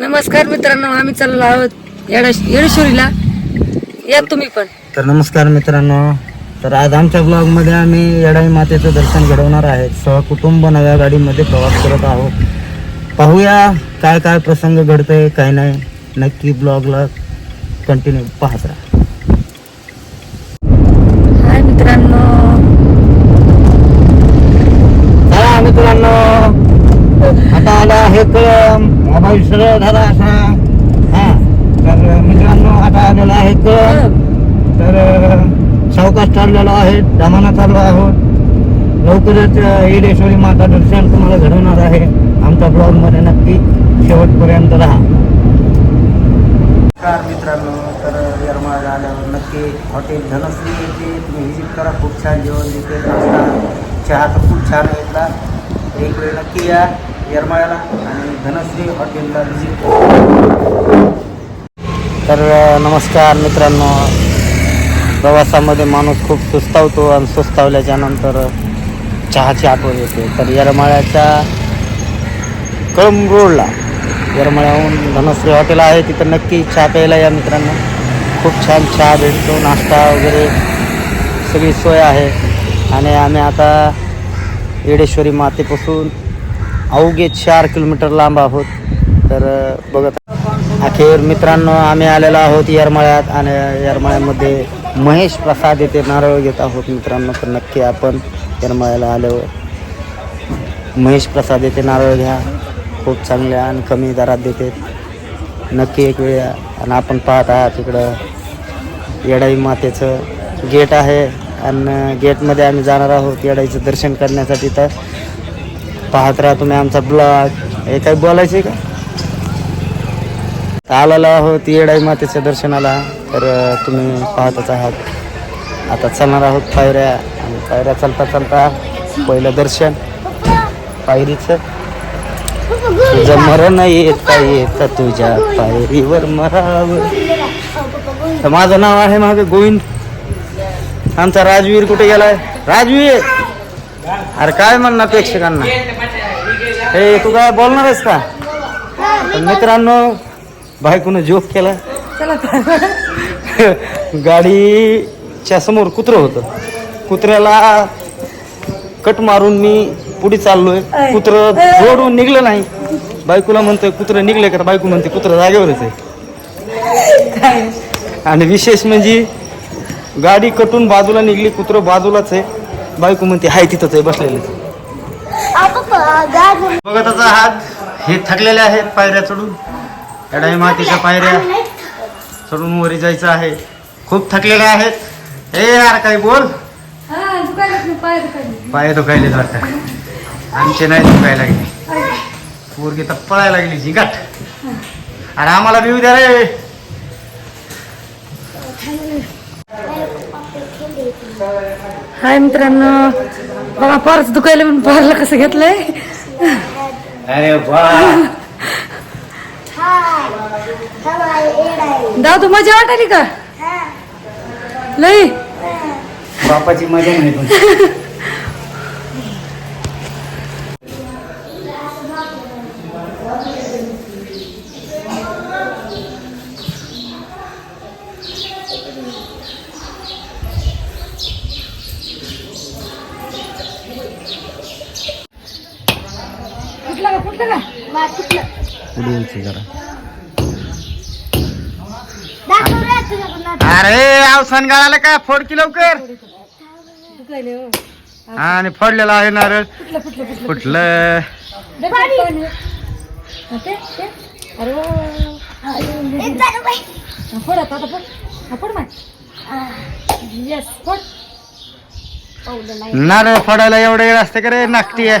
नमस्कार मित्रांनो आम्ही चाललो आहोत येडा येडेश्वरीला. या तुम्ही पण. तर नमस्कार मित्रांनो. तर आज आमच्या ब्लॉगमध्ये आम्ही येडाई मातेचं दर्शन घडवणार आहे सहकुटुंब नव्या गाडीमध्ये प्रवास करत आहोत. पाहूया काय काय प्रसंग घडतंय काय नाही. नक्की ब्लॉगला कंटिन्यू पाहत राहा. हाय मित्रांनो. मित्रांनो. आता आला आहे कळम सरळ झाला असा हा तर मित्रांनो आता आलेला आहे कळम तर सावकाश चाललेलो आहे दमाना चाललो आहोत. लवकरच येडेश्वरी माता दर्शन तुम्हाला घडवणार आहे. आमच्या ब्लॉगमध्ये नक्की शेवटपर्यंत राहा. नमस्कार मित्रांनो तर येरमाळला आल्यावर नक्की हॉटेल धनश्री येथे तुम्ही व्हिजिट करा. खूप छान जेवण देते. चहा तर खूप छान घेतला एक वेळ नक्की या. येरमाळ्याला आणि धनश्री हॉटेलला विजिट तर नमस्कार मित्रांनो. प्रवासामध्ये माणूस खूप सुस्तावतो आणि सुस्तावल्याच्या नंतर चहाची आठवण येते. तर येरमाळ्याच्या कळंब रोडला येरमाळ्याहून धनश्री हॉटेल आहे. तिथं नक्की चहा प्यायला या मित्रांनो. खूप छान चहा भेटतो नाश्ता वगैरे सगळी सोय आहे. आणि आम्ही आता येडेश्वरी मातेपासून अवघे चार किलोमीटर लांब आहोत. तर बघत अखेर मित्रांनो आम्ही आलेलो आहोत येरमाळ्यात आणि येरमाळ्यामध्ये महेश प्रसाद येथे नारळ घेत आहोत मित्रांनो. तर नक्की आपण येरमाळ्याला आल्यावर महेश प्रसाद येथे नारळ घ्या. खूप चांगल्या आणि कमी दरात देते. नक्की एक वेळ या. आणि आपण पाहत आहात इकडं येडाई मातेचं गेट आहे. आणि गेटमध्ये आम्ही जाणार आहोत येडाईचं दर्शन करण्यासाठी. तर पाहत राहा तुम्ही आमचा ब्लॉग. हे काही बोलायचं आहे का? आलेलो आहोत येडाई मातेच्या दर्शनाला. तर तुम्ही पाहतच आहात. आता चालणार आहोत पायऱ्या. आणि पायऱ्या चालता चालता पहिलं दर्शन. पायरीचं. तुझं मरण येत येत तुझ्या पायरीवर मराव. तर माझं नाव आहे मागे गोविंद. आमचा राजवीर कुठे गेलाय? राजवीर! अरे काय म्हणणार प्रेक्षकांना? हे तू काय बोलणार आहेस का? तर मित्रांनो बायकोनं जोक केला. गाडीच्या समोर कुत्रं होतं. कुत्र्याला कट मारून मी पुढे चाललोय. कुत्र जोडून निघलं नाही. बायकोला म्हणतोय कुत्र निघले का? बायको म्हणते कुत्र जागेवरच आहे. आणि विशेष म्हणजे गाडी कटून बाजूला निघली कुत्र बाजूलाच आहे. बायको म्हणते हाय तिथंच आहे बसलेलं. बघतच आहात हे थकलेले आहेत पायऱ्या चढून. एडाई मातीच्या पायऱ्या. चढून वरी जायचं आहे. खूप थकलेले आहेत. ए यार काही बोल? पाय दुखायलेच वाटतं आमचे नाही दुखायला लागले. पोरगी तर पळायला लागली झिंगाट अरे आम्हाला बिऊ द्या रे. हाय मित्रांनो. बघा परत दुखायला म्हणून पारला कसं घेतलंय. अरे दाव तू मजा वाटायली का? लई. बापाची मजा नाही जरा. अरे अवसान गाळाला का फोड की लवकर हो. आणि फोडलेला आहे नारळ. कुठलं नारळ फोडायला एवढा वेळ असते का रे नाकटी आहे.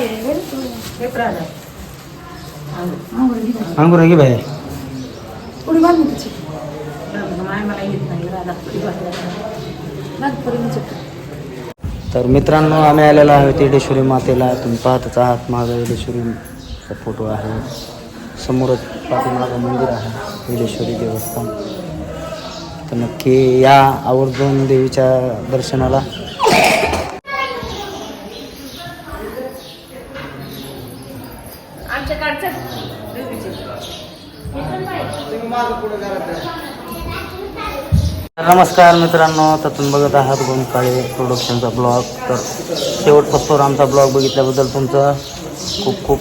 हे आहे. आंघोळ बाहेर तिची. मला येत नाही राधा तर मित्रांनो आम्ही आलेलो आहोत येडेश्वरी मातेला तुम्ही पाहतच आहात माझा येडेश्वरीचा फोटो आहे समोरच पाठीमागं मंदिर आहे येडेश्वरी देवस्थान तर नक्की या आवर्जून देवीच्या दर्शनाला नमस्कार मित्रांनो तर तुम्ही बघत आहात गोंकाळे प्रोडक्शनचा ब्लॉग तर शेवटपासून आमचा ब्लॉग बघितल्याबद्दल तुमचं खूप खूप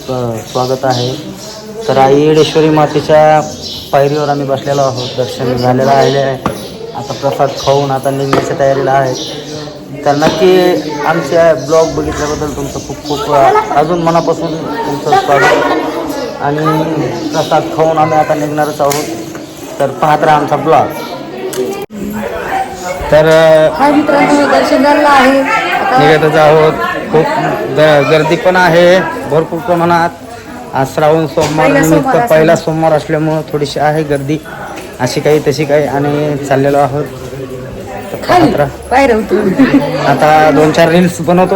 स्वागत आहे. तर आई येडेश्वरी मातेच्या पायरीवर आम्ही बसलेलो आहोत. दर्शन झालेलं आहे. आता प्रसाद खाऊन आता निघण्याच्या तयारीला आहे. तर नक्की आमच्या ब्लॉग बघितल्याबद्दल तुमचं खूप खूप अजून मनापासून तुमचं स्वागत. आणि प्रसाद खाऊन आम्ही आता निघणारच आहोत. तर पाहत राहा आमचा ब्लॉग. तर अ, हाय मित्रांनो दर्शन झालं आहे. आता निघतच आहोत. खूप ग- गर्दी पण आहे. भरपूर प्रमाणात. आज श्रावण सोमवार पहिला निमित्त. पहिला सोमवार असल्यामुळं थोडीशी आहे गर्दी. अशी काही तशी काही आणि चाललेलो आहोत. तर खाली पाहत राहा. आता दोन चार रील्स बनवतो.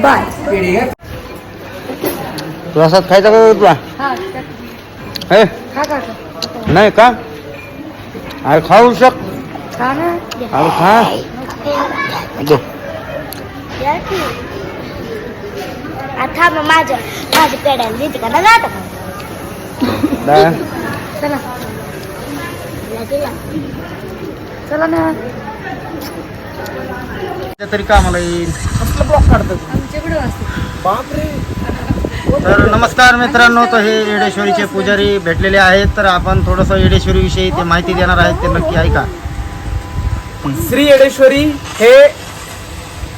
बाय. प्रसाद खायचा का तुला हा हे? खा खा खा. नाही का? अरे खाऊ शक. खा ना. अरे खा. दे. आता मग पेड्याला देते का? जातं. चला. चला ना. तरी का मला येईल आमच्या व्हिडिओ असते. तर नमस्कार मित्रांनो तर हे येडेश्वरीचे पुजारी भेटलेले आहेत. तर आपण थोडंसं येडेश्वरी विषयी ते माहिती देणार आहेत ते नक्की ऐका. श्री येडेश्वरी हे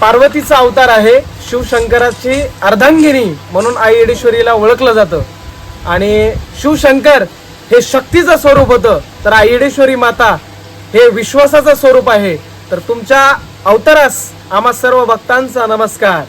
पार्वतीचा अवतार आहे. शिवशंकराची अर्धांगिनी म्हणून आई येडेश्वरीला ओळखलं जातं. आणि शिवशंकर हे शक्तीचं स्वरूप होतं. तर आई येडेश्वरी माता हे विश्वासाचं स्वरूप आहे. तर तुमच्या अवतारास आम्हा सर्व भक्तांचा नमस्कार.